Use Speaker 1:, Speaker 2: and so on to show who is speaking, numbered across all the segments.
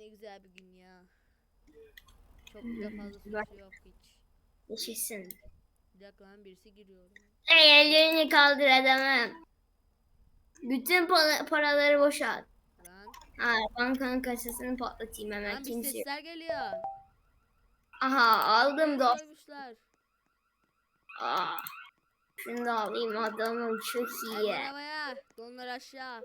Speaker 1: ne güzel bir gün ya. Çok da fazla sus yok hiç.
Speaker 2: Yaşasın.
Speaker 1: Bir dakika lan birisi giriyor.
Speaker 2: Ey ellerini kaldır adamım. Bütün para- paraları boşalt.
Speaker 1: Lan,
Speaker 2: Ha, bankanın kasasını patlatayım hemen
Speaker 1: lan bir
Speaker 2: kimse.
Speaker 1: sesler geliyor.
Speaker 2: Aha aldım da.
Speaker 1: Koymuşlar.
Speaker 2: Aa, şunu da alayım adamım çok iyi.
Speaker 1: Eller havaya. Donlar aşağı.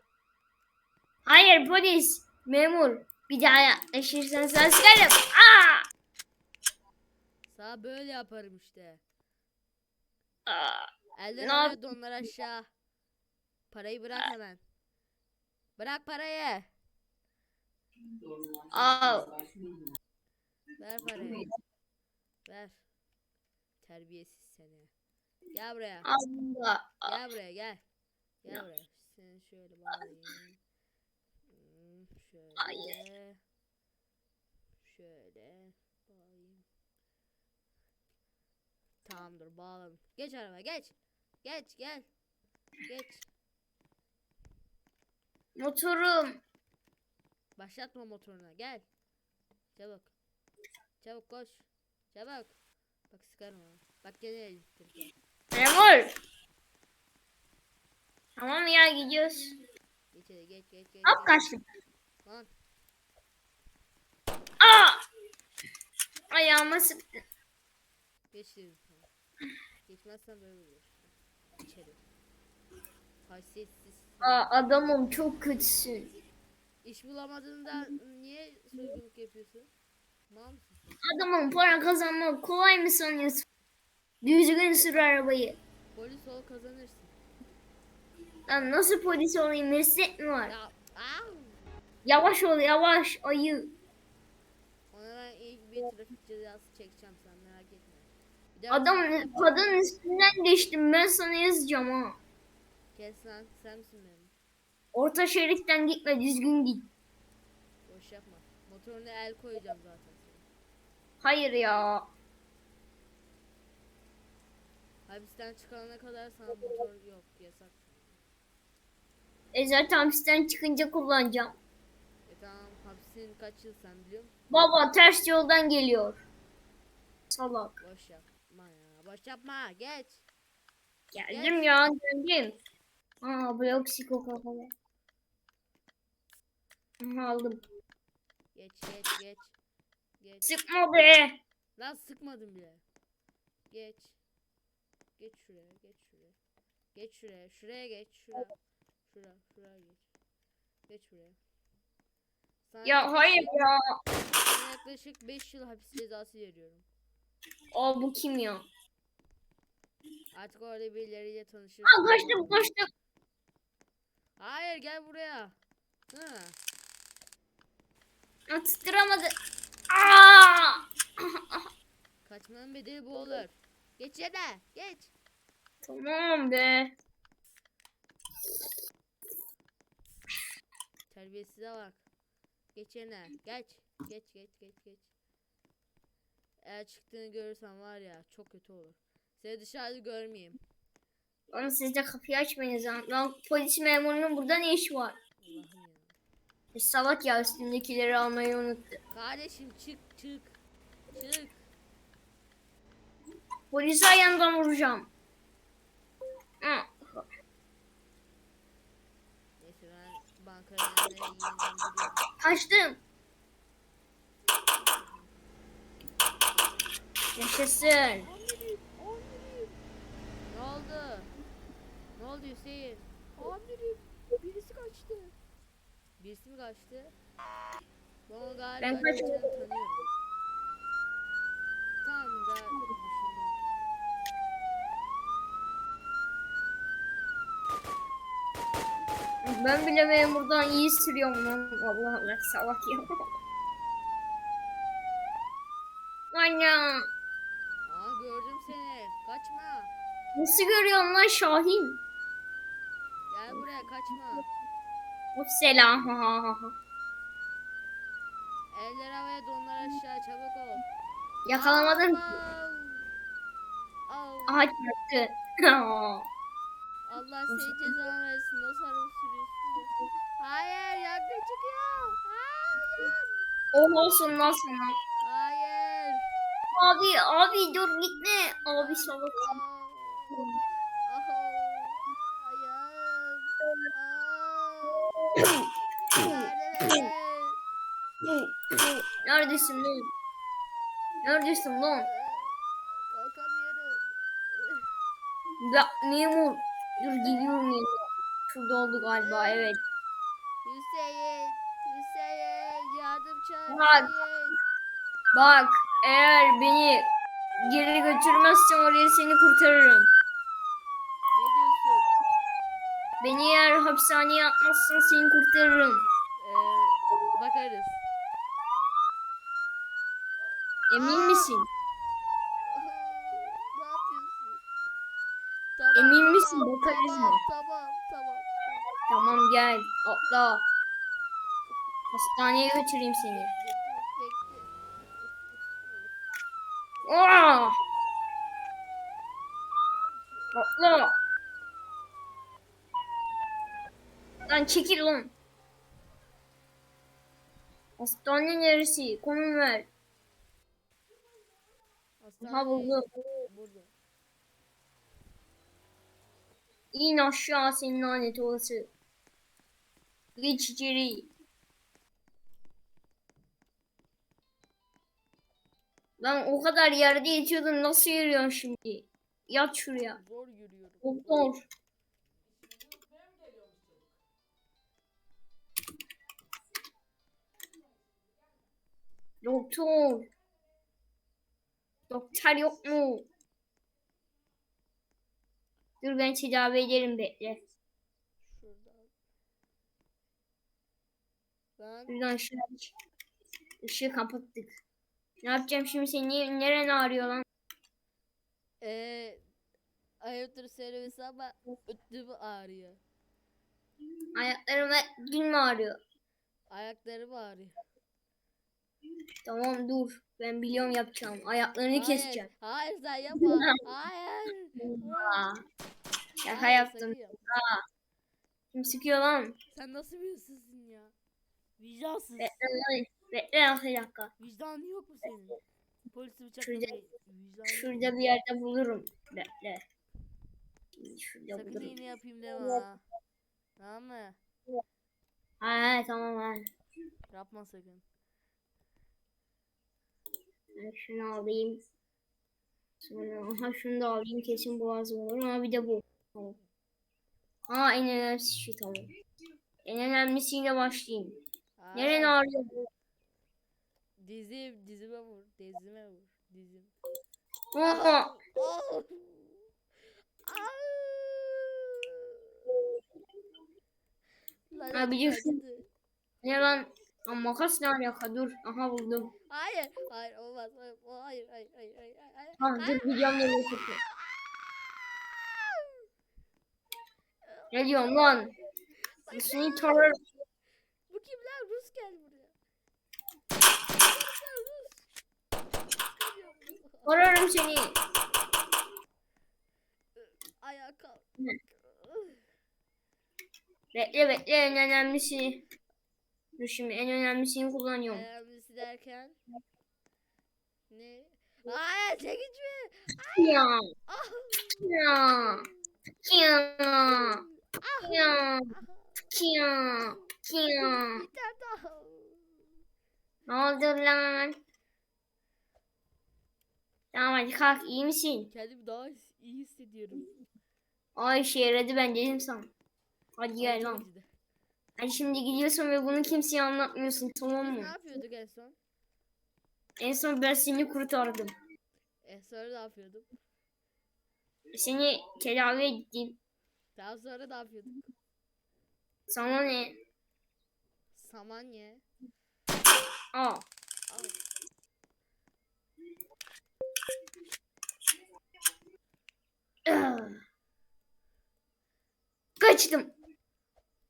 Speaker 2: Hayır polis. Memur. Bir daha yaklaşırsan sana sıkarım. Aa!
Speaker 1: Sağ böyle yaparım işte.
Speaker 2: Aa!
Speaker 1: Havaya
Speaker 2: yap-
Speaker 1: donlar aşağı. Parayı bırak hemen. Bırak parayı.
Speaker 2: Al.
Speaker 1: Ver parayı. Ver. Terbiyesiz seni. Gel buraya.
Speaker 2: Da.
Speaker 1: Gel buraya gel. Gel buraya. Seni şöyle bağlayayım. Şöyle. Şöyle. Bağlayayım. Tamamdır bağladım. Geç araba geç. Geç gel. Geç.
Speaker 2: Motorum.
Speaker 1: Başlatma motoruna gel. Çabuk. Çabuk koş. Çabuk. Bak sıkarım onu. Bak gene elektrikler.
Speaker 2: Memur. Tamam ya gidiyoruz.
Speaker 1: Geç hadi geç geç geç.
Speaker 2: Hop
Speaker 1: geç. Lan
Speaker 2: Aa! Ayağıma sıktı.
Speaker 1: geç dedim sana. Geçmezsen böyle olur. İçeri. Haysiyetsiz.
Speaker 2: Aa, adamım çok kötüsün.
Speaker 1: İş bulamadığında niye soygunluk yapıyorsun? Mal mısın?
Speaker 2: Adamım para kazanmak kolay mı sanıyorsun? Düzgün sür arabayı.
Speaker 1: Polis ol kazanırsın.
Speaker 2: Lan nasıl polis olayım meslek mi var?
Speaker 1: Ya au!
Speaker 2: Yavaş ol yavaş ayı.
Speaker 1: Ona ben ilk bir trafik cezası çekeceğim sen merak etme. Bir de
Speaker 2: Adam kadın üstünden geçtim ben sana yazacağım ha.
Speaker 1: Kes lan sen misin benim?
Speaker 2: Orta şeritten gitme düzgün git.
Speaker 1: Boş yapma. Motoruna el koyacağım zaten.
Speaker 2: Hayır ya.
Speaker 1: Hapisten çıkana kadar sana motor yok yasak.
Speaker 2: E zaten hapisten çıkınca kullanacağım.
Speaker 1: Tamam hapisin kaç yıl sen biliyor musun?
Speaker 2: Baba ters yoldan geliyor. Salak.
Speaker 1: Boş yapma ya. Boş yapma. Geç.
Speaker 2: Geldim ya geldim. Aa Coca Cola. Aha, Aldım.
Speaker 1: Geç geç geç. Geç.
Speaker 2: Sıkma be.
Speaker 1: Lan sıkmadım bile. Geç. Geç şuraya, geç şuraya. Geç şuraya, şuraya geç, şuraya. Şura, şuraya geç. Geç şuraya. Sana
Speaker 2: Ya hayır ya.
Speaker 1: Sana yaklaşık 5 yıl hapis cezası veriyorum.
Speaker 2: Aa bu kim ya?
Speaker 1: Artık orada birileriyle tanışırsın.
Speaker 2: Aa kaçtım kaçtım.
Speaker 1: Hayır gel buraya. Hı.
Speaker 2: Aa, tutturamadı. Aa!
Speaker 1: Kaçmanın bedeli bu olur. Geç yerine, geç.
Speaker 2: Tamam be.
Speaker 1: Terbiyesize bak. Geç yerine. Geç. Geç geç geç geç. Eğer çıktığını görürsem var ya çok kötü olur. Seni dışarıda görmeyeyim.
Speaker 2: Oğlum siz de kapıyı açmayın lan. Lan polis memurunun burada ne işi var?
Speaker 1: Allah'ım ya.
Speaker 2: E, salak ya üstündekileri almayı unuttu.
Speaker 1: Kardeşim çık çık. Çık.
Speaker 2: Polisi ayağından vuracağım. Hı.
Speaker 1: Neyse ben gidiyorum.
Speaker 2: Kaçtım. Yaşasın.
Speaker 1: Ne oldu? Ne oldu Hüseyin? Amirim, birisi kaçtı. Birisi mi kaçtı? Ben onu galiba
Speaker 2: Ben
Speaker 1: önceden tanıyorum.
Speaker 2: Ben bile memurdan iyi sürüyorum lan. Allah Allah salak ya. Anne.
Speaker 1: Aa gördüm seni. Kaçma.
Speaker 2: Nasıl görüyorsun lan Şahin?
Speaker 1: Gel buraya kaçma.
Speaker 2: Of selam.
Speaker 1: Eller havaya donlar aşağı çabuk ol. Au.
Speaker 2: Aha çarptı.
Speaker 1: Allah seni cezanı versin. Nasıl araba sürüyorsun ya? Hayır yangın çıkıyor. Hayır.
Speaker 2: O olsun lan sana.
Speaker 1: Hayır.
Speaker 2: Abi abi dur gitme. Abi salak. Neredesin lan? Neredesin lan?
Speaker 1: Kalkamıyorum.
Speaker 2: Ya memur. Dur geliyorum yanına. Şurada oldu galiba evet.
Speaker 1: Hüseyin. Hüseyin. Yardım çağır.
Speaker 2: Bak. Bak eğer beni geri götürmezsen oraya seni kurtarırım.
Speaker 1: Ne diyorsun?
Speaker 2: Beni eğer hapishaneye atmazsan seni kurtarırım.
Speaker 1: Ee, bakarız.
Speaker 2: Emin
Speaker 1: Aa!
Speaker 2: misin?
Speaker 1: ne yapıyorsun? Tamam,
Speaker 2: Emin misin? Bakarız
Speaker 1: tamam,
Speaker 2: mı?
Speaker 1: Tamam, tamam.
Speaker 2: Tamam gel atla. Hastaneye götüreyim seni. Aa! Atla. Lan çekil lan. Hastane neresi? Konum ver.
Speaker 1: Hastane
Speaker 2: buldum.
Speaker 1: Burada.
Speaker 2: İn aşağı senin lanet olası. Geç içeri. Lan o kadar yerde yatıyordun nasıl yürüyorsun şimdi? Yat şuraya.
Speaker 1: Zor yürüyorum.
Speaker 2: Doktor. Doktor. Doktor yok mu? Dur ben tedavi ederim bekle.
Speaker 1: Şuradan. Lan
Speaker 2: Buradan ışığı aç. Işığı kapattık. Ne yapacağım şimdi seni? Niye- Neren ağrıyor lan?
Speaker 1: eee ayıptır söylemesi ama öttüğüm ağrıyor.
Speaker 2: Ayaklarım gün mü ağrıyor?
Speaker 1: Ayaklarım ağrıyor.
Speaker 2: Tamam dur. Ben biliyorum yapacağım. Ayaklarını keseceğim.
Speaker 1: Hayır sen yapma. Hayır.
Speaker 2: Aa, şaka
Speaker 1: Hayır,
Speaker 2: yaptım.
Speaker 1: sakın yapma.
Speaker 2: Kim sıkıyor lan?
Speaker 1: Sen nasıl bir hırsızsın ya? Vicdansız.
Speaker 2: Bekle lan. Bekle lan bir dakika.
Speaker 1: Vicdanın yok mu senin?
Speaker 2: Şurada-
Speaker 1: bıçaklamayı. Vicdanın
Speaker 2: Şurada bir yerde bulurum. Bekle. Şurada
Speaker 1: Sakın
Speaker 2: bulurum.
Speaker 1: iğne yapayım deme ha. Tamam mı?
Speaker 2: Ha, ha tamam ha.
Speaker 1: Yapma sakın.
Speaker 2: Ben şunu alayım. Sonra aha şunu da alayım kesin boğazım olur ama bir de bu. Tamam. Ha en önemlisi şu tamam. En önemlisiyle başlayayım. Neren
Speaker 1: Hayır.
Speaker 2: ağrıyor?
Speaker 1: Dizim, dizime vur. Dizime vur. Dizim.
Speaker 2: Aa,
Speaker 1: Oh!
Speaker 2: Biliyorsun.
Speaker 1: acıdı.
Speaker 2: ne lan? Aa, makas ne alaka? Dur. Aha buldum.
Speaker 1: Hayır, hayır olmaz. Hayır, hayır, hayır, hayır, hayır. hayır.
Speaker 2: Ha dur nereye çekiyor. Ne diyorsun lan? Seni terör.
Speaker 1: Bu kim lan? Rus gel buraya.
Speaker 2: Ararım seni.
Speaker 1: Ayağa kalk.
Speaker 2: Bekle bekle en önemlisi. Dur şimdi en önemlisini kullanıyorum.
Speaker 1: Önemlisi derken. Ne? Hayır çekicimi.
Speaker 2: Ya
Speaker 1: Ah.
Speaker 2: ya ya
Speaker 1: Ah.
Speaker 2: ya ya ya.
Speaker 1: Yeter daha.
Speaker 2: Ne oldu lan? Tamam hadi kalk iyi misin?
Speaker 1: Kendimi daha iyi hissediyorum.
Speaker 2: Ay işe yaradı ben dedim sana. Hadi gel lan. Hadi şimdi gidiyorsun ve bunu kimseye anlatmıyorsun tamam
Speaker 1: Biz ne
Speaker 2: mı?
Speaker 1: yapıyorduk en son?
Speaker 2: En son ben seni kurtardım.
Speaker 1: E sonra ne yapıyordum?
Speaker 2: Seni tedavi ettim.
Speaker 1: Daha sonra ne yapıyorduk?
Speaker 2: Sana ne?
Speaker 1: Saman ye.
Speaker 2: Aa.
Speaker 1: Al.
Speaker 2: Kaçtım.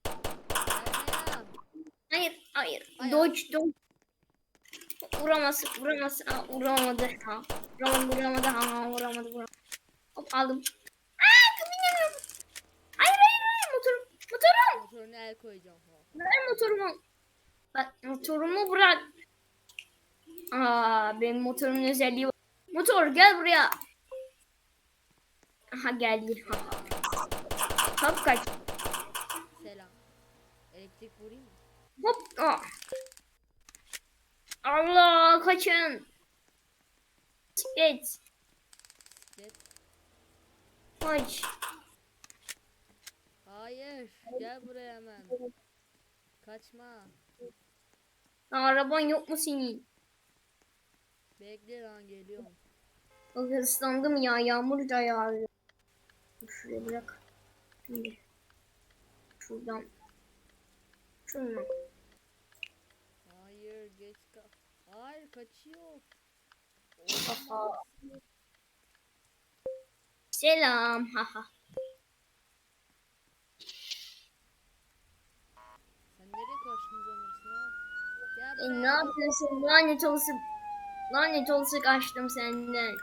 Speaker 1: Ayağım.
Speaker 2: Hayır, hayır.
Speaker 1: Ayağı.
Speaker 2: Dodge, dodge. Vuramazsın. Aa, vuramadı. Ha, vuramadı, vuramadı. Ha, vuramadı, vuramadı. Hop aldım. Aa, binemiyorum. Hayır, hayır, hayır. Motorum, motorum.
Speaker 1: Motoruna el koyacağım.
Speaker 2: Ver motorumu. Bak, motorumu bırak. Aa, benim motorumun özelliği var. Motor gel buraya. Aha geldi. Hop kaç.
Speaker 1: Selam. Elektrik vurayım mı?
Speaker 2: Hop. Aa. Allah kaçın. Bisiklet. Kaç.
Speaker 1: Hayır. Gel buraya hemen. Kaçma.
Speaker 2: Araban yok mu senin?
Speaker 1: Bekle lan geliyorum.
Speaker 2: Bak ıslandım ya. Yağmur da yağıyor. Şuraya bırak. Şimdi. Şuradan. Şuradan.
Speaker 1: Hayır geç ka Hayır kaçıyor.
Speaker 2: Selam. Haha.
Speaker 1: Nereye zanırsın ha? Gel
Speaker 2: E, ne yapıyorsun? Lanet olası. Lanet olası kaçtım senden.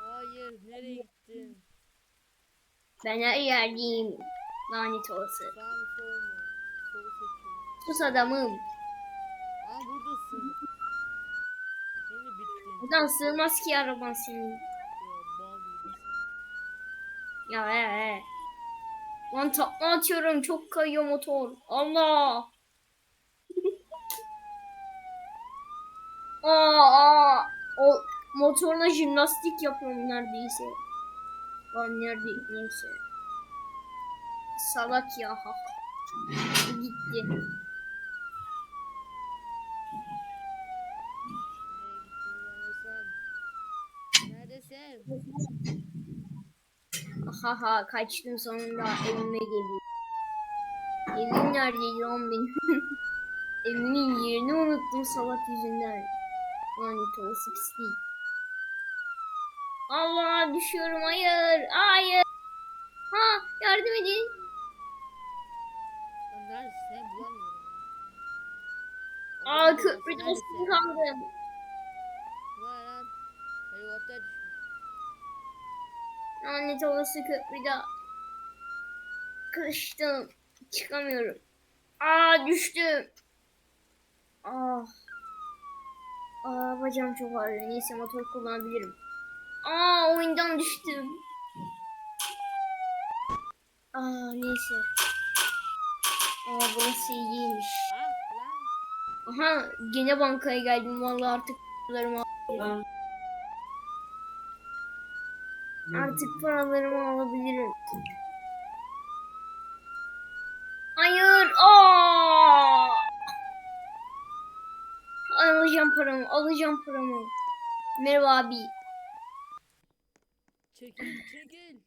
Speaker 1: Hayır nereye gittin?
Speaker 2: Ben her yerdeyim. Lanet olası.
Speaker 1: Sağ mı sol mu? Solu seçiyorum.
Speaker 2: Sus adamım.
Speaker 1: Aa buradasın. Şimdi bittin.
Speaker 2: Buradan sığmaz ki araban senin.
Speaker 1: Ya bal gibisin.
Speaker 2: Ya he he. Lan takla atıyorum. Çok kayıyor motor. Allah. aa, aa. O motorla jimnastik yapıyorum neredeyse. Lan nerede neyse. Salak ya. ha. Gitti.
Speaker 1: Nereye Neredesin?
Speaker 2: Haha kaçtım sonunda evime geliyorum. Evim neredeydi lan benim? Evimin yerini unuttum salak yüzünden. Lanet olası pislik. Allah düşüyorum hayır hayır. Ha yardım edin.
Speaker 1: Neredesin? Seni bulamıyorum.
Speaker 2: Aa köprüde kaldım.
Speaker 1: Helikopter.
Speaker 2: Lanet olası köprüde. Kıştım. Çıkamıyorum. Aa düştüm. Ah. Aa bacağım çok ağrıyor. Neyse motor kullanabilirim. Aa oyundan düştüm. Aa neyse. Aa burası iyiymiş.
Speaker 1: Ah.
Speaker 2: Aha gene bankaya geldim. Vallahi artık paralarımı alabilirim. Artık paralarımı alabilirim. Hayır. Aa! Alacağım paramı. Alacağım paramı. Merhaba abi.
Speaker 1: Çekil çekil.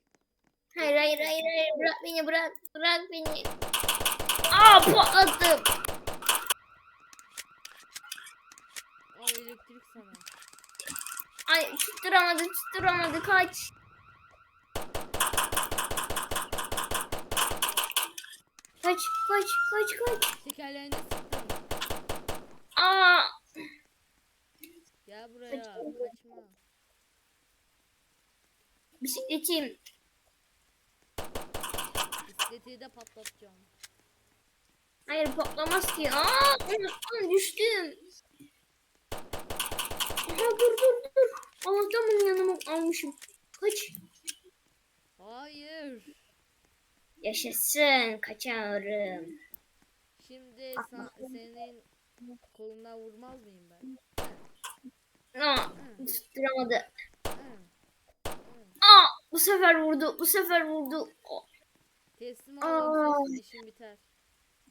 Speaker 2: Hayır hayır hayır hayır. Bırak beni bırak. Bırak beni. Aa patlattım.
Speaker 1: Aa elektrik sana.
Speaker 2: Ay tutturamadı tutturamadı kaç. Kaç kaç kaç kaç.
Speaker 1: Tekerleğine sıktım.
Speaker 2: Aa
Speaker 1: Gel buraya. Kaçma.
Speaker 2: bisikletim.
Speaker 1: Bisikleti de patlatacağım.
Speaker 2: Hayır patlamaz ki. Aa unuttum düştüm. Aha dur dur dur. Allah'tan bunu yanıma almışım. Kaç.
Speaker 1: Hayır.
Speaker 2: Yaşasın kaçarım.
Speaker 1: Şimdi sa- senin kolundan vurmaz mıyım ben?
Speaker 2: Aa tutturamadı. Aa bu sefer vurdu. Bu sefer vurdu.
Speaker 1: Teslim olursan işin biter.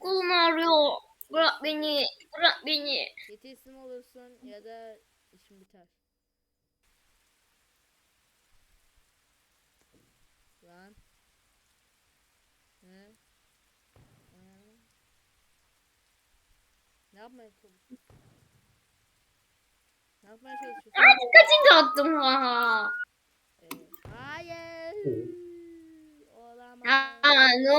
Speaker 2: kolum ağrıyor. Bırak beni. Bırak beni.
Speaker 1: Ya teslim olursun ya da işin biter. Lan. Ne? Ne? Ne yapmaya çalışıyorsun? Ne yapmaya çalışıyorsun?
Speaker 2: Aa dikkatini dağıttım. Ha ha.
Speaker 1: Ee, hayır. Olamaz.
Speaker 2: Aa ne